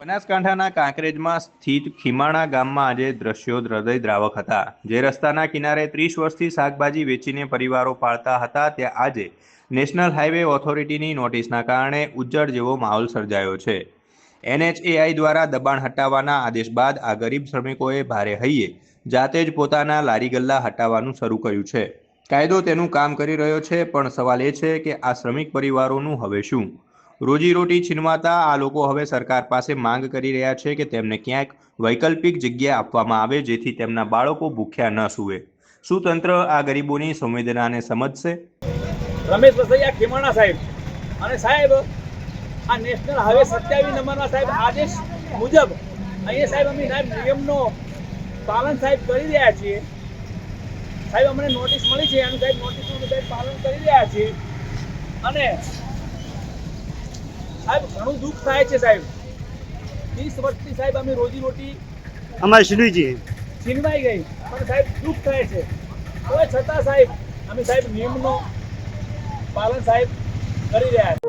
બનાસકાંઠાના કાંકરેજમાં સ્થિત ખીમાણા ગામમાં આજે દ્રશ્યો હૃદયદ્રાવક હતા. જે રસ્તાના કિનારે ત્રીસ વર્ષથી શાકભાજી વેચીને પરિવારો પાળતા હતા, ત્યાં આજે નેશનલ હાઈવે ઓથોરિટીની નોટિસના કારણે ઉજ્જડ જેવો માહોલ સર્જાયો છે. એનએચએઆઈ દ્વારા દબાણ હટાવવાના આદેશ બાદ આ ગરીબ શ્રમિકોએ ભારે હૈયે જાતે જ પોતાના લારી ગલ્લા હટાવવાનું શરૂ કર્યું છે. કાયદો તેનું કામ કરી રહ્યો છે, પણ સવાલ એ છે કે આ શ્રમિક પરિવારોનું હવે શું? રોજીરોટી છીનવાતા આ લોકો હવે સરકાર પાસે માંગ કરી રહ્યા છે કે તેમને ક્યાંક વૈકલ્પિક જગ્યા આપવામાં આવે જેથી તેમના બાળકો ભૂખ્યા ન સૂવે. શું તંત્ર આ ગરીબોની સંવેદનાને સમજશે. રમેશ વસૈયા, ખેમાણા સાહેબ. અને સાહેબ, આ નેશનલ હાઈવે સત્યાવીસ નંબરના સાહેબ આદેશ મુજબ અહીંયા સાહેબ અમે સાહેબ નિયમનો પાલન સાહેબ કરી રહ્યા છીએ. સાહેબ, અમને નોટિસ મળી છે. અને સાહેબ નોટિસનું સાહેબ પાલન કરી રહ્યા છીએ. અને સાહેબ ઘણું દુઃખ થાય છે સાહેબ. ત્રીસ વર્ષથી સાહેબ અમે રોજી રોટી અમારે શ્રીજી છીનવાઈ ગઈ. પણ સાહેબ દુઃખ થાય છે. તો છતાં સાહેબ અમે સાહેબ નિયમનો પાલન સાહેબ કરી રહ્યા છીએ.